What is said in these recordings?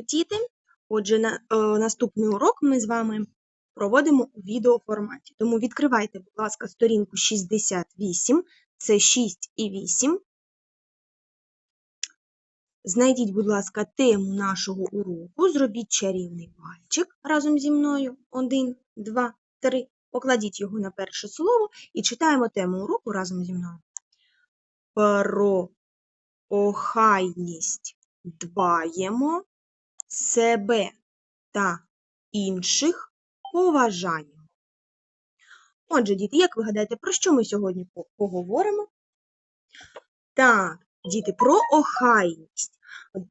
діти. Отже, на, е, наступний урок ми з вами проводимо у відеоформаті. Тому відкривайте, будь ласка, сторінку 68, це 6 і 8. Знайдіть, будь ласка, тему нашого уроку, зробіть чарівний пальчик разом зі мною. Один, два, три. Покладіть його на перше слово і читаємо тему уроку разом зі мною. Про охайність дбаємо, себе та інших поважаємо. Отже, діти, як ви гадаєте, про що ми сьогодні поговоримо? Так, діти, про охайність.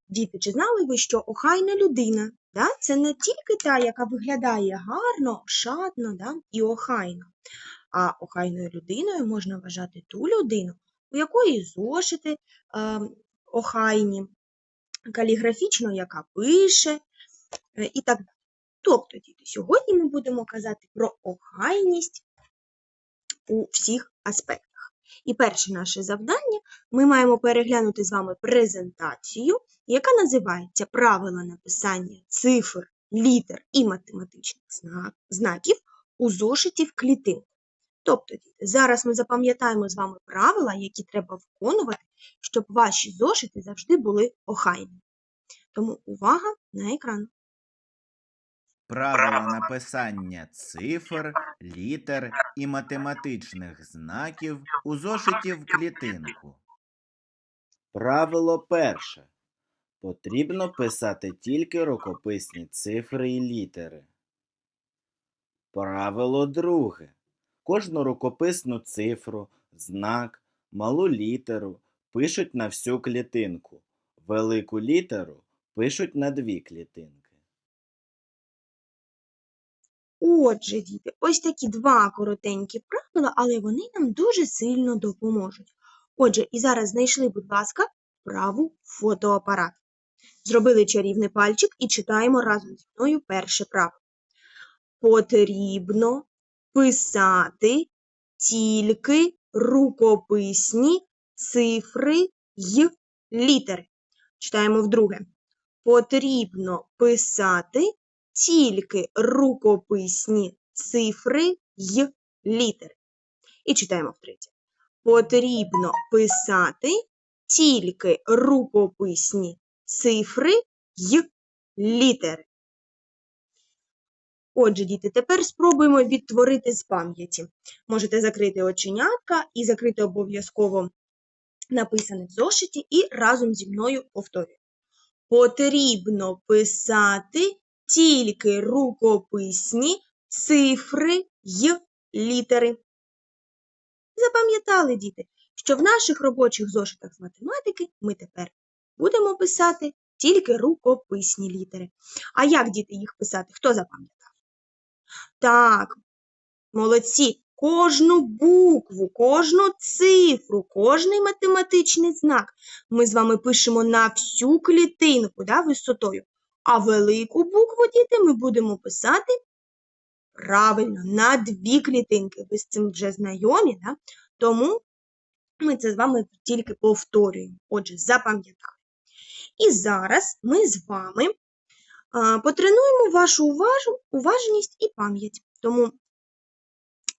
Діти, чи знали ви, що охайна людина да, це не тільки та, яка виглядає гарно, шатно да, і охайно, а охайною людиною можна вважати ту людину, у якої зошити е, охайні, каліграфічно, яка пише е, і так далі. Тобто, діти, сьогодні ми будемо казати про охайність у всіх аспектах. І перше наше завдання ми маємо переглянути з вами презентацію, яка називається Правила написання цифр, літер і математичних знаків у зошиті в клітинку. Тобто, діти, зараз ми запам'ятаємо з вами правила, які треба виконувати, щоб ваші зошити завжди були охайні. Тому увага на екран. Правила написання цифр, літер і математичних знаків у зошиті в клітинку. Правило перше. Потрібно писати тільки рукописні цифри і літери. Правило друге. Кожну рукописну цифру, знак, малу літеру пишуть на всю клітинку. Велику літеру пишуть на дві клітинки. Отже, діти, ось такі два коротенькі правила, але вони нам дуже сильно допоможуть. Отже, і зараз знайшли, будь ласка, праву фотоапарат. Зробили чарівний пальчик і читаємо разом зі мною перше правило. Потрібно писати тільки рукописні цифри й літери. Читаємо вдруге. Потрібно писати тільки рукописні цифри й літери. І читаємо втретє. Потрібно писати тільки рукописні цифри й літери. Отже, діти, тепер спробуємо відтворити з пам'яті. Можете закрити оченятка і закрити обов'язково написане в зошиті і разом зі мною повторюємо. Потрібно писати тільки рукописні цифри й літери. Запам'ятали, діти, що в наших робочих зошитах з математики ми тепер будемо писати тільки рукописні літери. А як діти їх писати? Хто запам'ятав? Так, молодці. Кожну букву, кожну цифру, кожний математичний знак ми з вами пишемо на всю клітинку да, висотою. А велику букву, діти, ми будемо писати правильно на дві клітинки. Ви з цим вже знайомі, да? тому ми це з вами тільки повторюємо. Отже, запам'ятали. І зараз ми з вами а, потренуємо вашу уважу, уважність і пам'ять. Тому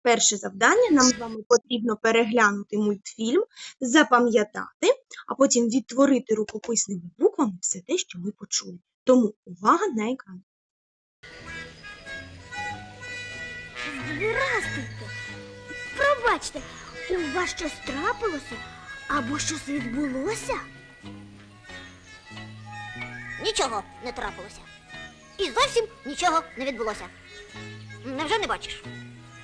перше завдання нам з вами потрібно переглянути мультфільм, запам'ятати, а потім відтворити рукописними буквами все те, що ми почули. Тому увага на екран. Здрастуйте. Пробачте, у вас щось трапилося або щось відбулося? Нічого не трапилося. І зовсім нічого не відбулося. Невже не бачиш?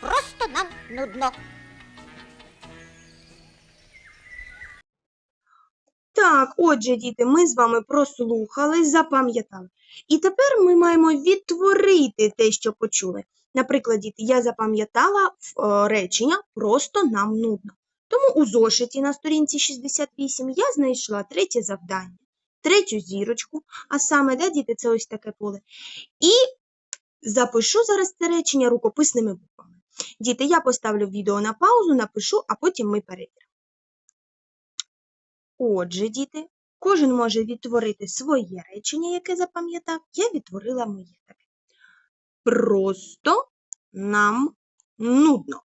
Просто нам нудно. Так, отже, діти, ми з вами прослухали, запам'ятали. І тепер ми маємо відтворити те, що почули. Наприклад, діти, я запам'ятала е, речення просто нам нудно. Тому у зошиті на сторінці 68 я знайшла третє завдання, третю зірочку, а саме, да, діти, це ось таке поле. І запишу зараз це речення рукописними буквами. Діти, я поставлю відео на паузу, напишу, а потім ми перевіримо. Отже, діти, Кожен може відтворити своє речення, яке запам'ятав. Я відтворила моє таке. Просто нам нудно.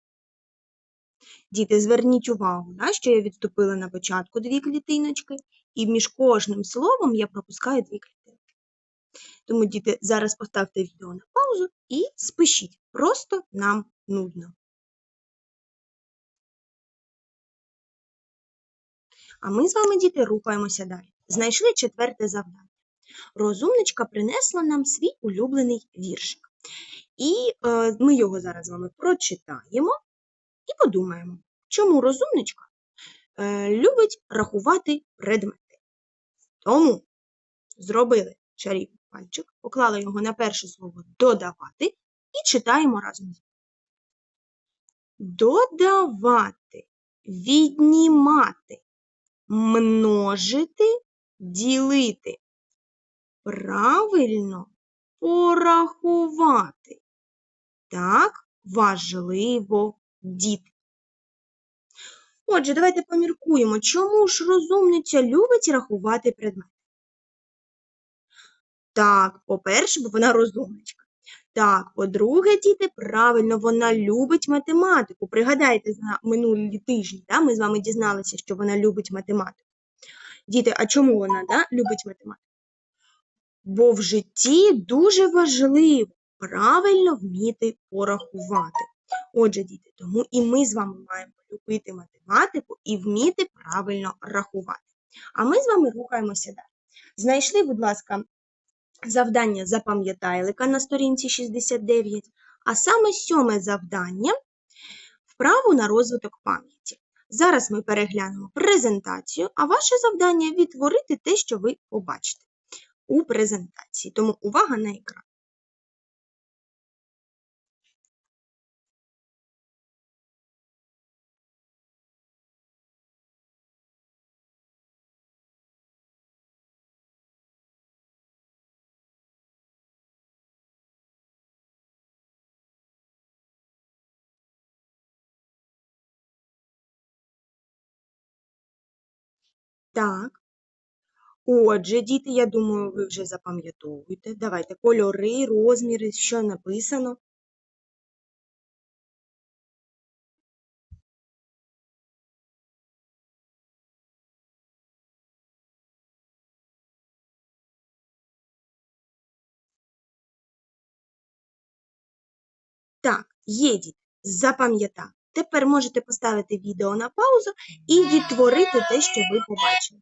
Діти, зверніть увагу, да, що я відступила на початку дві клітиночки, і між кожним словом я пропускаю дві клітинки. Тому, діти, зараз поставте відео на паузу і спишіть. Просто нам нудно. А ми з вами, діти, рухаємося далі. Знайшли четверте завдання. Розумничка принесла нам свій улюблений віршик. І е, ми його зараз з вами прочитаємо і подумаємо, чому розумничка е, любить рахувати предмети. Тому зробили чарівний пальчик, поклали його на перше слово додавати і читаємо разом. Додавати, віднімати, множити, ділити. Правильно порахувати. Так важливо діти. Отже, давайте поміркуємо, чому ж розумниця любить рахувати предмети. Так, по-перше, бо вона розумничка. Так, по-друге, діти, правильно, вона любить математику. Пригадайте, на минулі тижні, да, ми з вами дізналися, що вона любить математику. Діти, а чому вона да, любить математику? Бо в житті дуже важливо правильно вміти порахувати. Отже, діти, тому і ми з вами маємо любити математику і вміти правильно рахувати. А ми з вами рухаємося далі. Знайшли, будь ласка, завдання запам'ятайлика на сторінці 69, а саме сьоме завдання вправу на розвиток пам'яті. Зараз ми переглянемо презентацію, а ваше завдання відтворити те, що ви побачите у презентації. Тому увага на екран. Так. Отже, діти, я думаю, ви вже запам'ятовуєте. Давайте кольори, розміри, що написано. Так, є діти, запам'ятав. Тепер можете поставити відео на паузу і відтворити те, що ви побачили.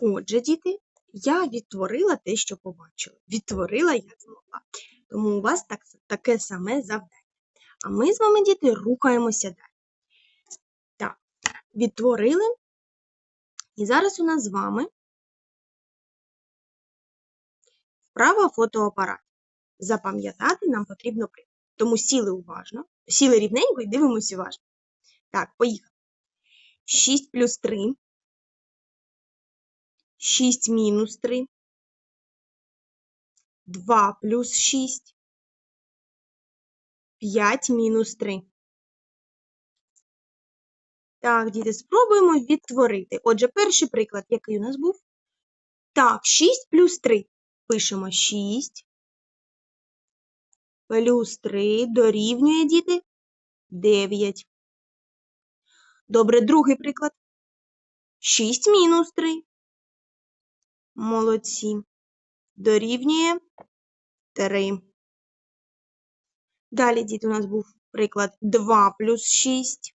Отже, діти, я відтворила те, що побачила. Відтворила я змогла. Тому у вас так, таке саме завдання. А ми з вами, діти, рухаємося далі. Так, відтворили. І зараз у нас з вами вправа фотоапарат. Запам'ятати нам потрібно приклад. Тому сіли уважно, сіли рівненько і дивимося уважно. Так, поїхали. 6 плюс 3. 6 мінус 3. 2 плюс 6. 5 мінус 3. Так, діти, спробуємо відтворити. Отже, перший приклад, який у нас був? Так, 6 плюс 3. Пишемо 6 плюс 3 дорівнює, діти, 9. Добре, другий приклад. 6 мінус 3. Молодці. Дорівнює 3. Далі, діти, у нас був приклад 2 плюс 6.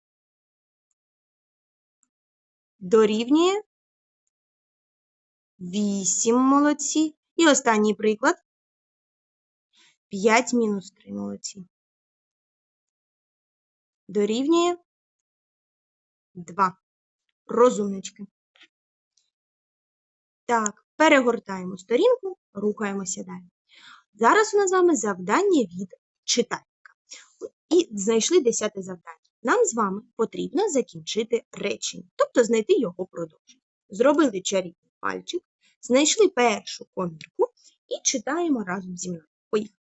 Дорівнює 8. Молодці. І останній приклад. 5 мінус 3 молодці. Дорівнює 2. Розумнички. Так, перегортаємо сторінку, рухаємося далі. Зараз у нас з вами завдання від читальника. І знайшли 10 завдання. Нам з вами потрібно закінчити речення, тобто знайти його продовження. Зробили чарівний пальчик, знайшли першу комірку і читаємо разом зі мною. Поїхали.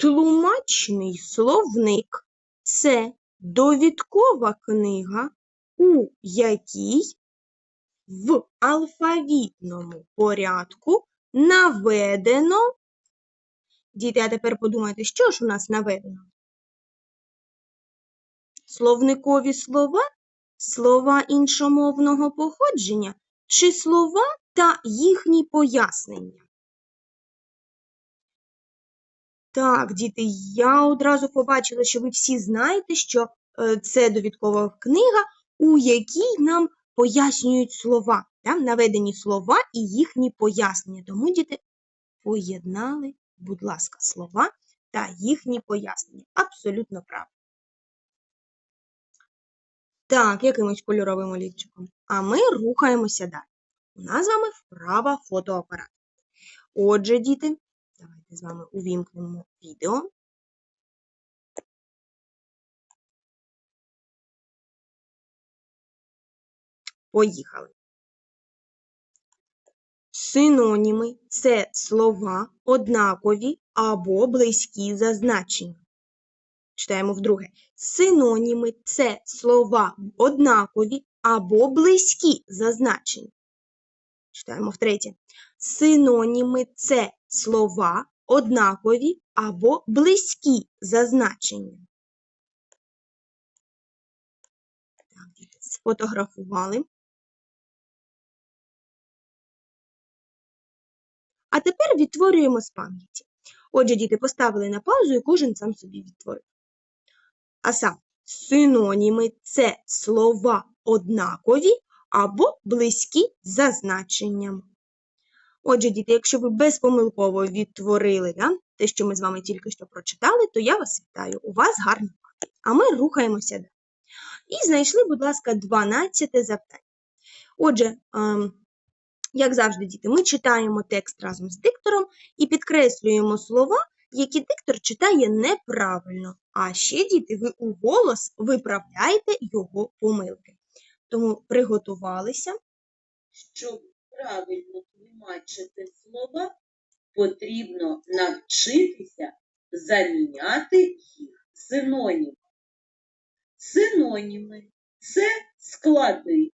Тлумачний словник це довідкова книга, у якій в алфавітному порядку наведено. Діти, а тепер подумайте, що ж у нас наведено? Словникові слова, слова іншомовного походження чи слова та їхні пояснення? Так, діти, я одразу побачила, що ви всі знаєте, що е, це довідкова книга, у якій нам пояснюють слова, да? наведені слова і їхні пояснення. Тому, діти, поєднали, будь ласка, слова та їхні пояснення. Абсолютно правильно. Так, якимось кольоровим олівчиком. А ми рухаємося далі. У нас з вами вправа фотоапарат. Отже, діти, давайте з вами увімкнемо відео. Поїхали. Синоніми це слова однакові або близькі за значенням. Читаємо вдруге. Синоніми це слова однакові або близькі за значенням. Читаємо втретє. Синоніми це слова однакові або близькі за значенням. Сфотографували. А тепер відтворюємо з пам'яті. Отже, діти поставили на паузу і кожен сам собі відтворив. А сам синоніми це слова однакові або близькі за значенням. Отже, діти, якщо ви безпомилково відтворили да, те, що ми з вами тільки що прочитали, то я вас вітаю. У вас настрій. А ми рухаємося далі. І знайшли, будь ласка, 12 запитання. Отже, ем, як завжди, діти, ми читаємо текст разом з диктором і підкреслюємо слова, які диктор читає неправильно. А ще, діти, ви у голос виправляєте його помилки. Тому приготувалися. Щоб правильно тлумачити слова, потрібно навчитися заміняти їх синонімами. Синоніми це склади,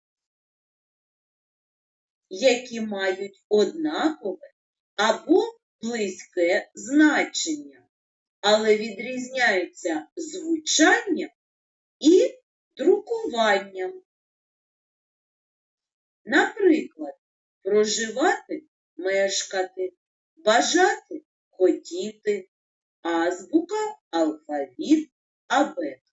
які мають однакове або близьке значення, але відрізняються звучанням і друкуванням. Наприклад, проживати мешкати, бажати хотіти, азбука, алфавіт, абетка.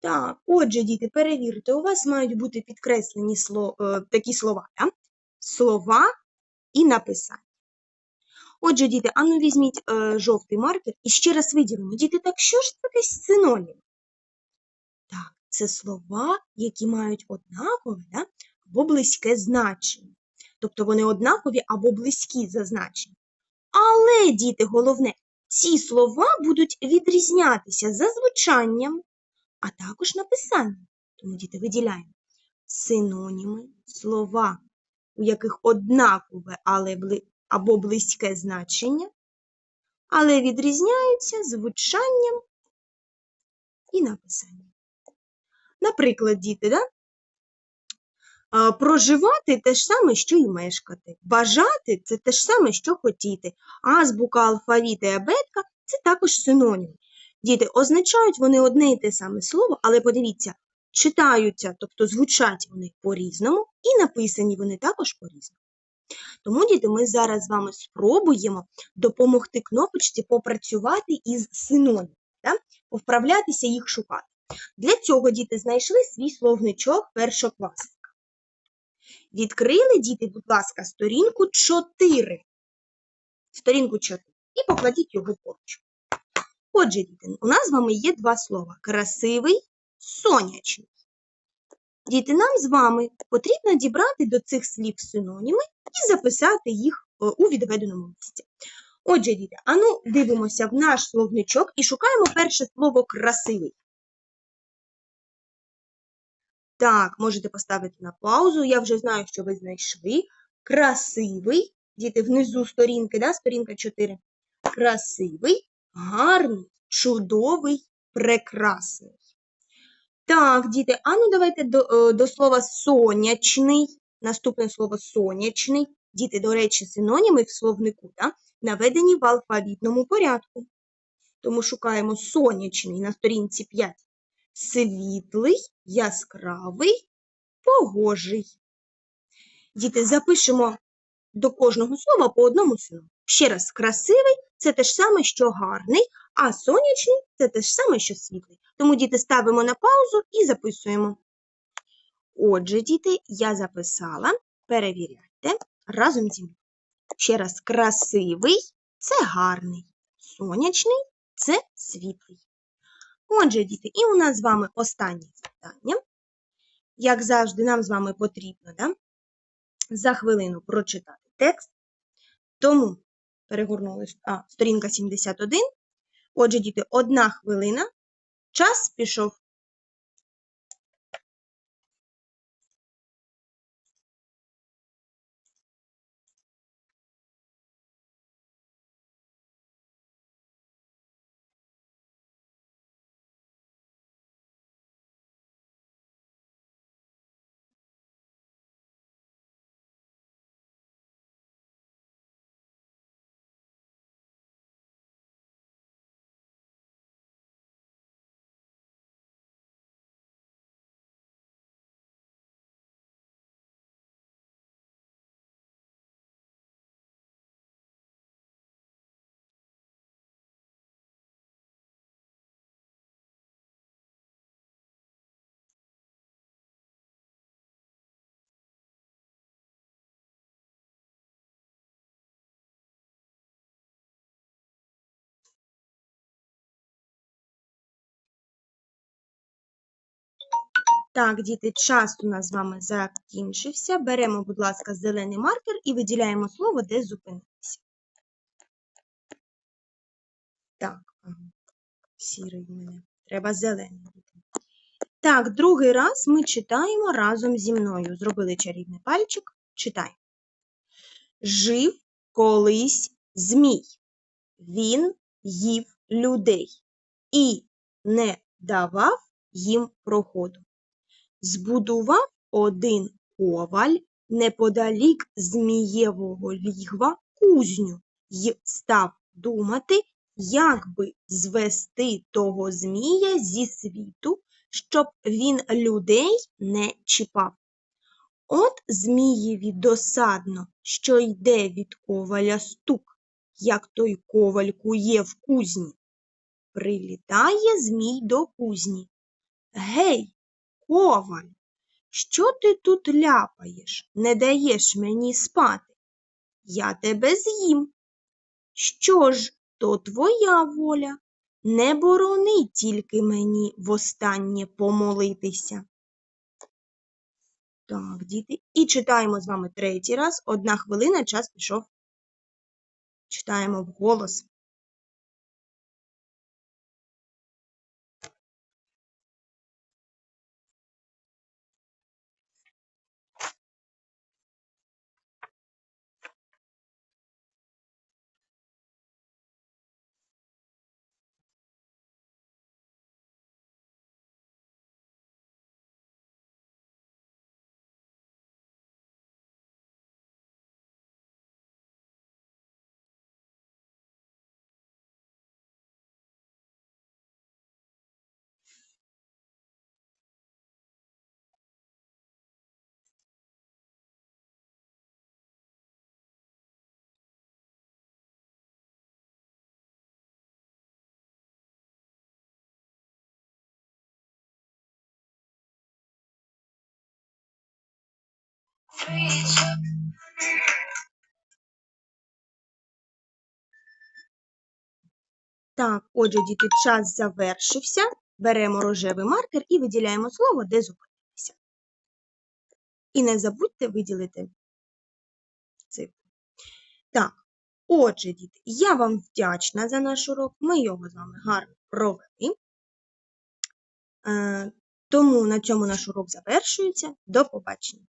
Так, отже, діти, перевірте, у вас мають бути підкреслені сло, е, такі слова, да? слова і написання. Отже, діти, ану візьміть е, жовтий маркер і ще раз виділимо. Діти, так що ж таке синонім? Так, це слова, які мають однакове да? Або близьке значення. Тобто вони однакові або близькі за значенням. Але, діти, головне, ці слова будуть відрізнятися за звучанням, а також написанням. Тому, діти, виділяємо синоніми, слова, у яких однакове але або близьке значення, але відрізняються звучанням і написанням. Наприклад, діти, да? Проживати те ж саме, що і мешкати. Бажати це те ж саме, що хотіти. Азбука, алфавіт і абетка це також синоніми. Діти, означають вони одне і те саме слово, але подивіться, читаються, тобто звучать вони по-різному, і написані вони також по-різному. Тому, діти, ми зараз з вами спробуємо допомогти кнопочці попрацювати із синонімами, да? повправлятися їх шукати. Для цього діти знайшли свій словничок першокласника. Відкрили, діти, будь ласка, сторінку 4. Сторінку 4. І покладіть його поруч. Отже, діти, у нас з вами є два слова: красивий, сонячний. Діти, нам з вами потрібно дібрати до цих слів синоніми і записати їх е, у відведеному місці. Отже, діти, ану дивимося в наш словничок і шукаємо перше слово красивий. Так, можете поставити на паузу. Я вже знаю, що ви знайшли. Красивий. Діти, внизу сторінки, да? сторінка 4. Красивий, гарний, чудовий, прекрасний. Так, діти, а ну давайте до, е, до слова сонячний. Наступне слово сонячний. Діти, до речі, синоніми в словнику да, наведені в алфавітному порядку. Тому шукаємо сонячний на сторінці 5. Світлий, яскравий, погожий. Діти, запишемо до кожного слова по одному синоніму. Ще раз, красивий це те ж саме, що гарний, а сонячний це те ж саме, що світлий. Тому, діти, ставимо на паузу і записуємо. Отже, діти, я записала. Перевіряйте разом зі мною. Ще раз, красивий це гарний, сонячний це світлий. Отже, діти, і у нас з вами останнє завдання. Як завжди, нам з вами потрібно да, за хвилину прочитати текст. Тому перегорнули а, сторінка 71. Отже, діти, одна хвилина. Час пішов. Так, діти, час у нас з вами закінчився. Беремо, будь ласка, зелений маркер і виділяємо слово, де зупинитися. Так, сірий в мене. Треба зелений. Так, другий раз ми читаємо разом зі мною. Зробили чарівний пальчик. Читаємо. Жив колись змій. Він їв людей і не давав їм проходу збудував один коваль неподалік змієвого лігва кузню й став думати, як би звести того змія зі світу, щоб він людей не чіпав. От змієві досадно, що йде від коваля стук, як той коваль кує в кузні. Прилітає змій до кузні. Гей, Коваль, що ти тут ляпаєш, не даєш мені спати? Я тебе з'їм. Що ж, то твоя воля. Не борони тільки мені востаннє помолитися. Так, діти, і читаємо з вами третій раз. Одна хвилина, час пішов. Читаємо вголос. Так, отже, діти, час завершився. Беремо рожевий маркер і виділяємо слово, де зупинитися. І не забудьте виділити цифру. Так, отже, діти, я вам вдячна за наш урок. Ми його з вами гарно провели. Е, Тому на цьому наш урок завершується. До побачення.